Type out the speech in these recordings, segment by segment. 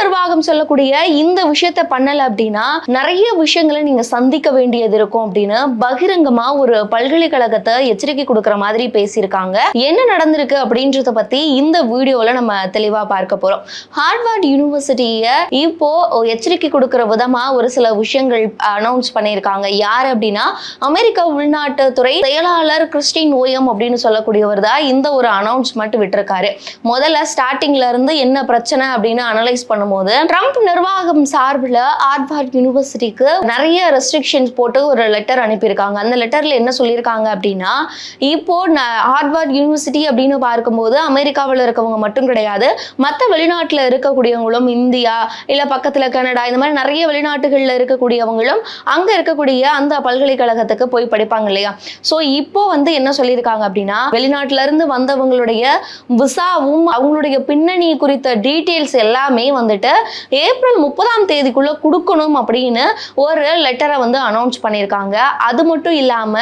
நிர்வாகம் சொல்லக்கூடிய இந்த விஷயத்த பண்ணல அப்படின்னா நிறைய விஷயங்களை நீங்க சந்திக்க வேண்டியது இருக்கும் அப்படின்னு பகிரங்கமா ஒரு பல்கலைக்கழகத்தை எச்சரிக்கை கொடுக்கிற மாதிரி பேசியிருக்காங்க. என்ன நடந்திருக்கு அப்படின்றத பத்தி இந்த வீடியோல நம்ம தெளிவா பார்க்க போறோம். ஹார்வர்ட் யூனிவர்சிட்டிய இப்போ எச்சரிக்கை கொடுக்கிற விதமா ஒரு சில விஷயங்கள் அனௌன்ஸ் பண்ணியிருக்காங்க. யார் அப்படின்னா அமெரிக்க உள்நாட்டு துறை செயலாளர் கிறிஸ்டின் ஓயம் அப்படின்னு சொல்லக்கூடியவர் தான் இந்த ஒரு அனௌன்ஸ்மெண்ட் விட்டுருக்காரு. முதல்ல ஸ்டார்டிங்ல இருந்து என்ன பிரச்சனை அப்படின்னு அனலைஸ் பண்ணும்போது ட்ரம்ப் நிர்வாகம் சார்பில் ஆர்வார்ட் யூனிவர்சிட்டிக்கு நிறைய ரெஸ்ட்ரிக்ஷன்ஸ் போட்டு ஒரு லெட்டர் அனுப்பியிருக்காங்க. அந்த லெட்டர்ல என்ன சொல்லியிருக்காங்க அப்படின்னா இப்போ ந- யூனிவர்சிட்டி அப்படின்னு பார்க்கும்போது அமெரிக்காவில் இருக்கவங்க மட்டும் கிடையாது மற்ற வெளிநாட்டில் இருக்கக்கூடியவங்களும் இந்தியா இல்லை பக்கத்தில் கனடா இந்த மாதிரி நிறைய வெளிநாட்டுகளில் இருக்கக்கூடியவங்களும் அங்கே இருக்கக்கூடிய அந்த பல்கலைக்கழகத்துக்கு போய் படிப்பாங்க இல்லையா? ஸோ இப்போ வந்து என்ன சொல்லியிருக்காங்க அப்படின்னா வெளிநாட்டிலேருந்து வந்தவங்களுடைய விசாவும் அவங்களுடைய பின்னணி குறித்த டீட்டெயில்ஸ் எல்லாமே வந்து வந்துட்டு ஏப்ரல் முப்பதாம் தேதிக்குள்ள கொடுக்கணும் அப்படின்னு ஒரு லெட்டரை வந்து அனௌன்ஸ் பண்ணியிருக்காங்க. அது மட்டும் இல்லாம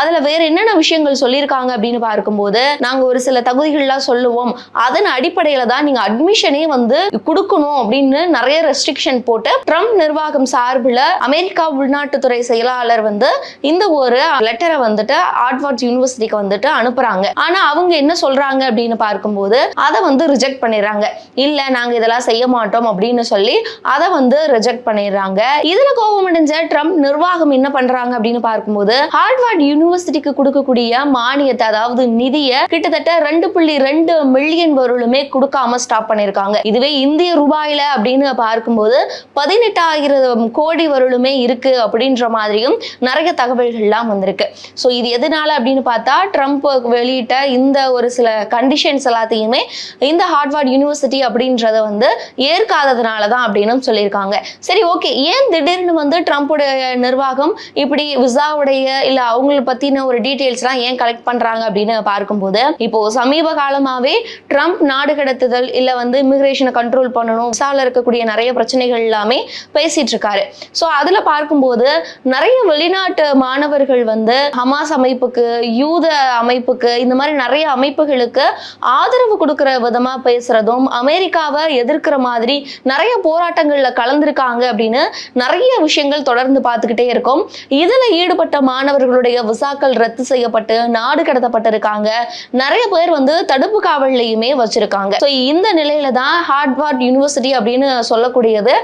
அதுல வேற என்னென்ன விஷயங்கள் சொல்லியிருக்காங்க அப்படின்னு பார்க்கும்போது நாங்க ஒரு சில தகுதிகள்லாம் சொல்லுவோம். அதன் அடிப்படையில தான் நீங்க அட்மிஷனே வந்து கொடுக்கணும் அப்படின்னு நிறைய ரெஸ்ட்ரிக்ஷன் போட்டு ட்ரம்ப் நிர்வாகம் சார்பில் அமெரிக்கா உள்நாட்டுத்துறை செயலாளர் வந்து இந்த ஒரு லெட்டரை வந்துட்டு ஆட்வார்ட்ஸ் யூனிவர்சிட்டிக்கு வந்துட்டு அனுப்புறாங்க. ஆனா அவங்க என்ன சொல்றாங்க அப்படின்னு பார்க்கும்போது அதை வந்து ரிஜெக்ட் பண்ணிடுறாங்க. இல்ல நாங்க இதெல்லாம் செய்ய மாட்டோம். அப்படின்னு சொல்லி அதை வந்து ரிஜெக்ட் பண்ணிடுறாங்க. இதுல கோபம் அடைஞ்ச ட்ரம்ப் நிர்வாகம் என்ன பண்றாங்க அப்படின்னு பார்க்கும்போது ஹார்வர்ட் யூனிவர்சிட்டிக்கு கொடுக்கக்கூடிய மானியத்தை அதாவது நிதியை கிட்டத்தட்ட ரெண்டு புள்ளி ரெண்டு மில்லியன் பொருளுமே கொடுக்காம ஸ்டாப் பண்ணியிருக்காங்க. இதுவே இந்திய ரூபாயில அப்படின்னு பார்க்கும்போது பதினெட்டாயிரம் கோடி வருளுமே இருக்கு அப்படின்ற மாதிரியும் நிறைய தகவல்கள்லாம் வந்திருக்கு. ஸோ இது எதனால அப்படின்னு பார்த்தா ட்ரம்ப் வெளியிட்ட இந்த ஒரு சில கண்டிஷன்ஸ் எல்லாத்தையுமே இந்த ஹார்வர்ட் யூனிவர்சிட்டி அப்படின்றத வந்து ஏற்க நடக்காததுனால தான் அப்படின்னு சொல்லியிருக்காங்க. சரி ஓகே. ஏன் திடீர்னு வந்து ட்ரம்ப்புடைய நிர்வாகம் இப்படி விசாவுடைய இல்ல அவங்களை பத்தின ஒரு டீட்டெயில்ஸ்லாம் ஏன் கலெக்ட் பண்றாங்க அப்படின்னு பார்க்கும்போது இப்போ சமீப காலமாவே ட்ரம்ப் நாடு கடத்துதல் இல்ல வந்து இமிகிரேஷனை கண்ட்ரோல் பண்ணணும் விசாவில் இருக்கக்கூடிய நிறைய பிரச்சனைகள் எல்லாமே பேசிட்டு இருக்காரு. ஸோ அதுல பார்க்கும்போது நிறைய வெளிநாட்டு மாணவர்கள் வந்து ஹமாஸ் அமைப்புக்கு யூத அமைப்புக்கு இந்த மாதிரி நிறைய அமைப்புகளுக்கு ஆதரவு கொடுக்கிற விதமா பேசுறதும் அமெரிக்காவை எதிர்க்கிற மாதிரி நிறைய போராட்டங்கள்ல கலந்துருக்காங்க அப்படின்னு நிறைய விஷயங்கள் தொடர்ந்து பார்த்துக்கிட்டே இருக்கும். இதுல ஈடுபட்ட மாணவர்களுடைய விசாக்கள் ரத்து செய்யப்பட்டு நாடு கடத்தப்பட்டிருக்காங்க. நிறைய பேர் வந்து தடுப்பு காவல்லையுமே வச்சிருக்காங்க. ஸோ இந்த நிலையில தான் ஹார்ட்வார்ட் யூனிவர்சிட்டி அப்படின்னு சொல்லக்கூடியது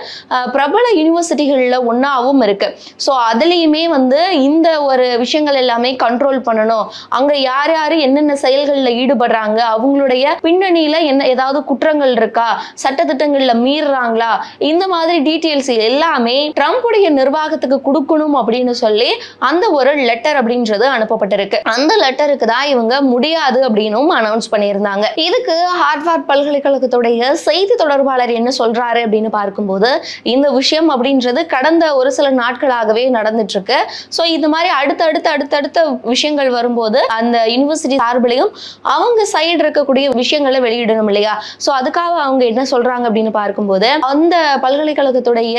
பிரபல யூனிவர்சிட்டிகள்ல ஒன்னாவும் இருக்கு. ஸோ அதுலேயுமே வந்து இந்த ஒரு விஷயங்கள் எல்லாமே கண்ட்ரோல் பண்ணணும். அங்க யார் யார் என்னென்ன செயல்களில் ஈடுபடுறாங்க அவங்களுடைய பின்னணியில என்ன ஏதாவது குற்றங்கள் இருக்கா சட்டத்திட்டங்களில் மீறுறாங்களா இந்த மாதிரி டீட்டெயில்ஸ் எல்லாமே ட்ரம்ப்புடைய நிர்வாகத்துக்கு கொடுக்கணும் அப்படின்னு சொல்லி அந்த ஒரு லெட்டர் அப்படின்றது அனுப்பப்பட்டிருக்கு. அந்த லெட்டருக்கு தான் இவங்க முடியாது அப்படின்னும் அனௌன்ஸ் பண்ணியிருந்தாங்க. இதுக்கு ஹார்வர்ட் பல்கலைக்கழகத்துடைய செய்தி தொடர்பாளர் என்ன சொல்றாரு அப்படின்னு பார்க்கும்போது இந்த விஷயம் அப்படின்றது கடந்த ஒரு சில நாட்களாகவே நடந்துட்டு இருக்கு ஸோ இது மாதிரி அடுத்தடுத்து அடுத்தடுத்த விஷயங்கள் வரும்போது அந்த யூனிவர்சிட்டி சார்பிலையும் அவங்க சைடு இருக்கக்கூடிய விஷயங்களை வெளியிடணும் இல்லையா? ஸோ அதுக்காக அவங்க என்ன சொல்றாங்க அப்படின்னு பார்க்கும்போது அந்த பல்கலைக்கழகத்துடைய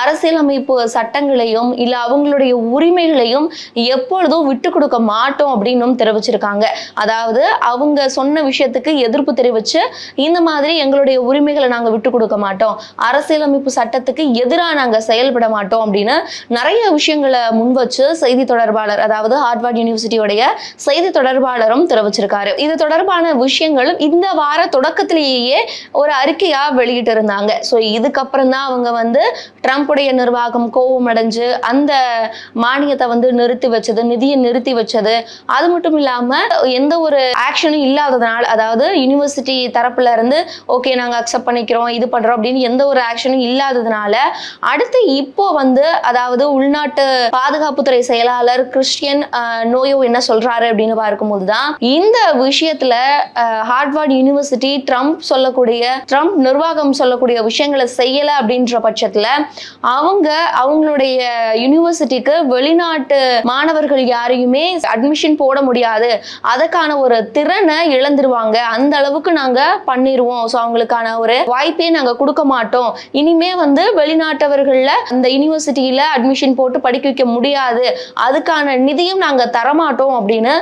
அரசியலமைப்பு சட்டங்களையும் இல்ல அவங்களுடைய உரிமைகளையும் எப்பொழுதும் விட்டு கொடுக்க மாட்டோம் அப்படின்னு தெரிவிச்சிருக்காங்க. அதாவது அவங்க சொன்ன விஷயத்துக்கு எதிர்ப்பு தெரிவிச்சு இந்த மாதிரி எங்களுடைய உரிமைகளை நாங்க விட்டு கொடுக்க மாட்டோம். அரசியலமைப்பு சட்டத்துக்கு எதிராக நாங்க செயல்பட மாட்டோம் அப்படின்னு நிறைய விஷயங்களை முன் வச்சு செய்தி தொடர்பாளர் அதாவது ஹார்வர்ட் யூனிவர்சிட்டியோடைய செய்தி தொடர்பாளரும் தெரிவிச்சிருக்காரு. இது தொடர்பான விஷயங்களும் இந்த வார தொடக்கத்திலேயே ஒரு அறிக்கையா வெளியிட்டு இருந்தாங்க. ஸோ இதுக்கப்புறம் தான் அவங்க வந்து ட்ரம்ப்புடைய நிர்வாகம் கோபம் அடைஞ்சு அந்த மானியத்தை வந்து நிறுத்தி வச்சது நிதியை நிறுத்தி வச்சது. அது மட்டும் இல்லாம எந்த ஒரு ஆக்ஷனும் இல்லாததுனால அதாவது யூனிவர்சிட்டி தரப்புல இருந்து ஓகே நாங்க அக்செப்ட் பண்ணிக்கிறோம் இது பண்றோம் அப்படின்னு எந்த ஒரு ஆக்ஷனும் இல்லாததுனால அடுத்து இப்போ வந்து அதாவது உள்நாட்டு பாதுகாப்புத்துறை செயலாளர் கிறிஸ்டியன் நோயோ என்ன சொல்றாரு அப்படின்னு பார்க்கும்போது தான் இந்த விஷயத்துல ஹார்ட்வார்ட் யூனிவர்சிட்டி ட்ரம்ப் சொல்லக்கூடிய ட்ரம்ப் நிர்வாகம் சொல்ல சொல்லக்கூடிய விஷயங்களை செய்யல அப்படின்ற பட்சத்துல அவங்க அவங்களுடைய யூனிவர்சிட்டிக்கு வெளிநாட்டு மாணவர்கள் யாரையுமே அட்மிஷன் போட முடியாது. அதற்கான ஒரு திறனை இழந்துருவாங்க. அந்த அளவுக்கு நாங்க பண்ணிடுவோம் ஸோ அவங்களுக்கான ஒரு வாய்ப்பே நாங்க கொடுக்க மாட்டோம். இனிமே வந்து வெளிநாட்டவர்கள்ல அந்த யூனிவர்சிட்டியில அட்மிஷன் போட்டு படிக்க வைக்க முடியாது. அதுக்கான நிதியும் நாங்க தரமாட்டோம் அப்படின்னு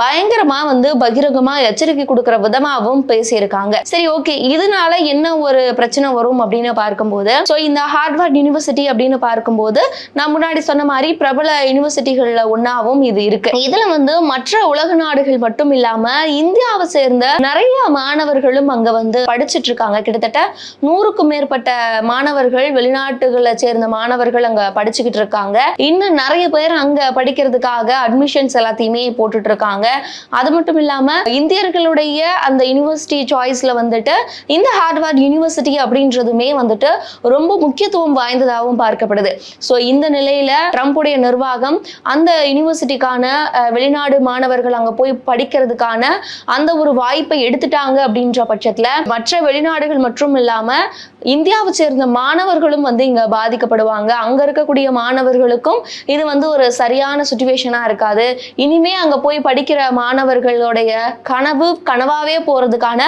பயங்கரமா வந்து பகிரங்கமா எச்சரிக்கை கொடுக்கிற விதமாகவும் பேசியிருக்காங்க. சரி ஓகே இதனால என்ன ஒரு பிரச்சனை? பிரச்சனை வரும் அப்படின்னு பார்க்கும்போது ஸோ இந்த ஹார்ட்வர்ட் யூனிவர்சிட்டி அப்படின்னு பார்க்கும்போது நான் முன்னாடி சொன்ன மாதிரி பிரபல யூனிவர்சிட்டிகளில் ஒன்னாவும் இது இருக்கு. இதுல வந்து மற்ற உலக நாடுகள் மட்டும் இல்லாம இந்தியாவை சேர்ந்த நிறைய மாணவர்களும் அங்க வந்து படிச்சுட்டு இருக்காங்க. கிட்டத்தட்ட நூறுக்கும் மேற்பட்ட மாணவர்கள் வெளிநாட்டுகளை சேர்ந்த மாணவர்கள் அங்க படிச்சுக்கிட்டு இருக்காங்க. இன்னும் நிறைய பேர் அங்க படிக்கிறதுக்காக அட்மிஷன்ஸ் எல்லாத்தையுமே போட்டுட்டு இருக்காங்க. அது மட்டும் இல்லாம இந்தியர்களுடைய அந்த யூனிவர்சிட்டி சாய்ஸ்ல வந்துட்டு இந்த ஹார்ட்வர்ட் யூனிவர்சிட்டி அப்படின்றதுமே வந்துட்டு ரொம்ப முக்கியத்துவம் வாய்ந்ததாகவும் பார்க்கப்படுது. ஸோ இந்த நிலையில ட்ரம்புடைய நிர்வாகம் அந்த யூனிவர்சிட்டிக்கான வெளிநாடு மாணவர்கள் அங்க போய் படிக்கிறதுக்கான அந்த ஒரு வாய்ப்பை எடுத்துட்டாங்க அப்படின்ற பட்சத்துல மற்ற வெளிநாடுகள் மற்றும் இல்லாம இந்தியாவை சேர்ந்த மாணவர்களும் வந்து இங்க பாதிக்கப்படுவாங்க. அங்க இருக்கக்கூடிய மாணவர்களுக்கும் இது வந்து ஒரு சரியான சுச்சுவேஷனா இருக்காது. இனிமே அங்க போய் படிக்கிற மாணவர்களுடைய கனவு கனவாவே போறதுக்கான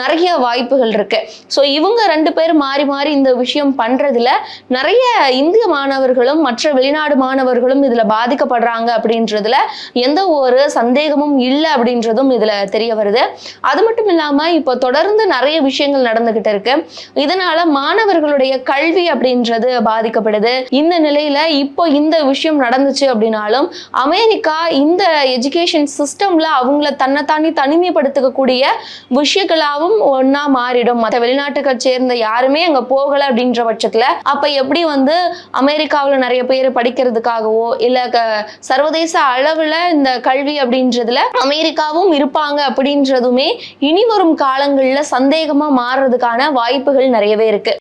நிறைய வாய்ப்புகள் இருக்கு. ஸோ இவங்க ரெண்டு பேர் மாறி மாறி இந்த விஷயம் பண்றதுல நிறைய இந்திய மாணவர்களும் மற்ற வெளிநாடு மாணவர்களும் இதுல பாதிக்கப்படுறாங்க அப்படின்றதுல எந்த ஒரு சந்தேகமும் இல்லை அப்படின்றதும் இதுல தெரிய வருது. அது மட்டும் இல்லாம இப்போ தொடர்ந்து நிறைய விஷயங்கள் நடந்துகிட்டு இருக்கு. இதனால மாணவர்களுடைய கல்வி அப்படின்றது பாதிக்கப்படுது. இந்த நிலையில இப்போ இந்த விஷயம் நடந்துச்சு அப்படின்னாலும் அமெரிக்கா இந்த எஜுகேஷன் சிஸ்டம்ல அவங்கள தன்னைத்தாண்டி தனிமைப்படுத்திக்கக்கூடிய விஷயங்களாவும் ஒண்ணா மாறிடும். மற்ற வெளிநாட்டுகள் சேர்ந்த யாருமே அங்க போகல அப்படின்ற பட்சத்துல அப்ப எப்படி வந்து அமெரிக்காவுல நிறைய பேர் படிக்கிறதுக்காகவோ இல்ல சர்வதேச அளவுல இந்த கல்வி அப்படின்றதுல அமெரிக்காவும் இருப்பாங்க அப்படின்றதுமே இனி வரும் காலங்கள்ல சந்தேகமா மாறுறதுக்கான வாய்ப்புகள் நிறையவே இருக்கு.